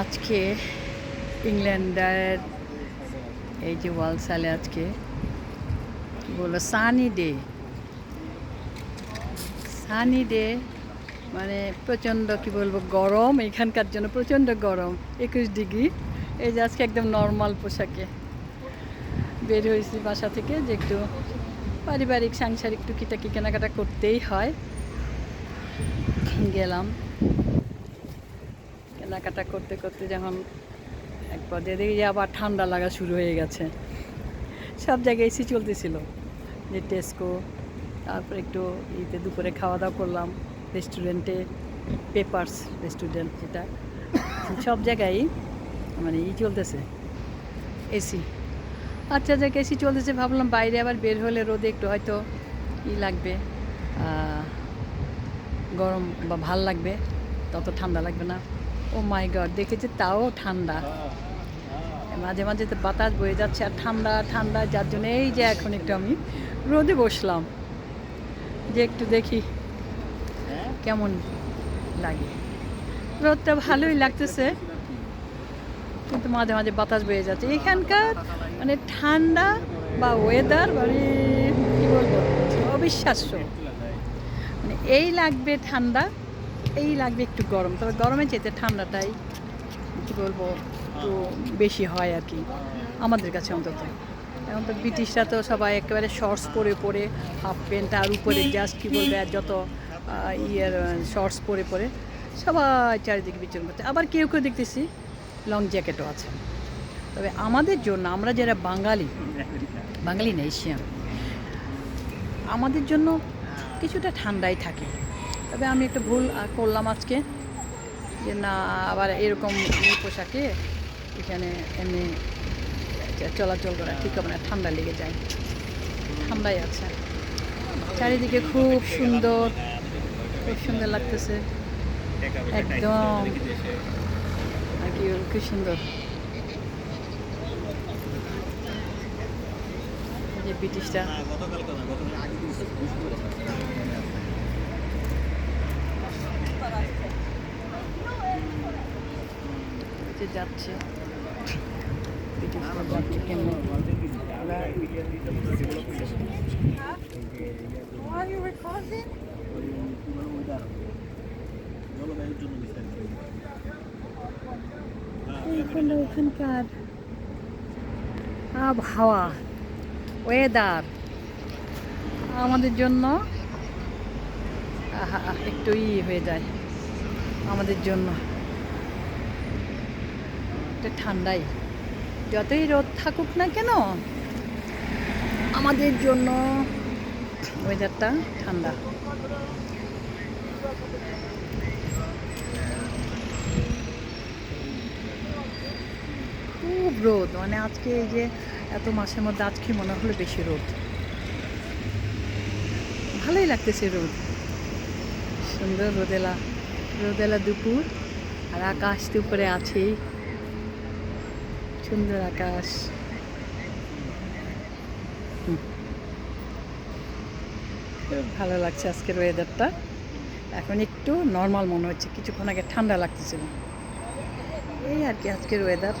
আজকে ইংল্যান্ডের এই যে ওয়ালসালে আজকে, কি বলব সানি ডে সানি ডে মানে প্রচণ্ড, কি বলব, গরম, এখানকার জন্য প্রচণ্ড গরম, একুশ ডিগ্রি। এই যে আজকে একদম নর্মাল পোশাকে বের হয়েছি বাসা থেকে, যে একটু পারিবারিক, সাংসারিক টুকিটাকি কেনাকাটা করতেই হয়। গেলাম। কেনাকাটা করতে করতে যখন এক পর্যায়ে দেখি যে আবার ঠান্ডা লাগা শুরু হয়ে গেছে। সব জায়গায় এসি চলতেছিল। যে টেস্কো তারপর একটু ইতে দুপুরে খাওয়া দাওয়া করলাম রেস্টুরেন্টে পেপার্স রেস্টুরেন্ট যেটা। সব জায়গায় মানে ই চলতেছে এসি আচ্ছা যাক এসি চলতেছে, ভাবলাম বাইরে আবার বের হলে রোদে একটু হয়তো ই লাগবে গরম বা ভালো লাগবে, তত ঠান্ডা লাগবে না। ও মাই গড দেখেছি তাও ঠান্ডা। মাঝে মাঝে তো বাতাস বয়ে যাচ্ছে আর ঠান্ডা ঠান্ডা, যার জন্য এই যে এখন একটু আমি রোদে বসলাম। যে একটু দেখি কেমন লাগে। রোদটা ভালোই লাগতেছে, কিন্তু মাঝে মাঝে বাতাস বয়ে যাচ্ছে। এখানকার মানে ঠান্ডা বা ওয়েদার মানে কী বলব? অবিশ্বাস্য। মানে এই লাগবে ঠান্ডা। এই লাগবে একটু গরম, তবে গরমে যেতে ঠান্ডাটাই, কী বলব, একটু বেশি হয় আর কি, আমাদের কাছে অন্তত। এখন তো ব্রিটিশরা তো সবাই একেবারে শর্টস পরে পরে হাফ প্যান্ট আর উপরে জাস্ট কী বলবে, আর যত ইয়ের শর্টস পরে পরে, সবাই চারিদিকে বিচরণ করছে। আবার কেউ কেউ দেখতেছি লং জ্যাকেটও আছে। তবে আমাদের জন্য, আমরা যারা বাঙালি বাঙালি না, এশিয়ান, আমাদের জন্য কিছুটা ঠান্ডাই থাকে। তবে আমি একটা ভুল করলাম আজকে যে না, আবার এরকম পোশাকে এখানে এমনি চলাচল করা ঠিক হবে না, ঠান্ডা লেগে যায়। ঠান্ডাই আছে। চারিদিকে খুব সুন্দর খুব সুন্দর লাগতেছে। একদম। আর কি কি সুন্দর। যে ব্রিটিশরা এই যে যাচ্ছে ব্রিটিশরা যাচ্ছে কেমনে Are you recording? এই হলো এখানকার আবহাওয়া ওয়েদার আমাদের জন্য একটু ই হয়ে যায়। আমাদের জন্য। একটু ঠান্ডাই। যতই রোদ থাকুক না কেন, আমাদের জন্য ওয়েদারটা ঠান্ডা। খুব রোদ মানে আজকে এই যে এত মাসের মধ্যে আজকে মনে হলো বেশি রোদ? ভালোই লাগতেছে রোদ। সুন্দর রোদেলা রোদেলা দুপুর, আর আকাশ তো উপরে আছেই। সুন্দর আকাশ। ভালো লাগছে আজকের ওয়েদারটা এখন একটু নর্মাল মনে হচ্ছে, কিছুক্ষণ আগে ঠান্ডা লাগতেছিল। এই আর কি আজকের ওয়েদার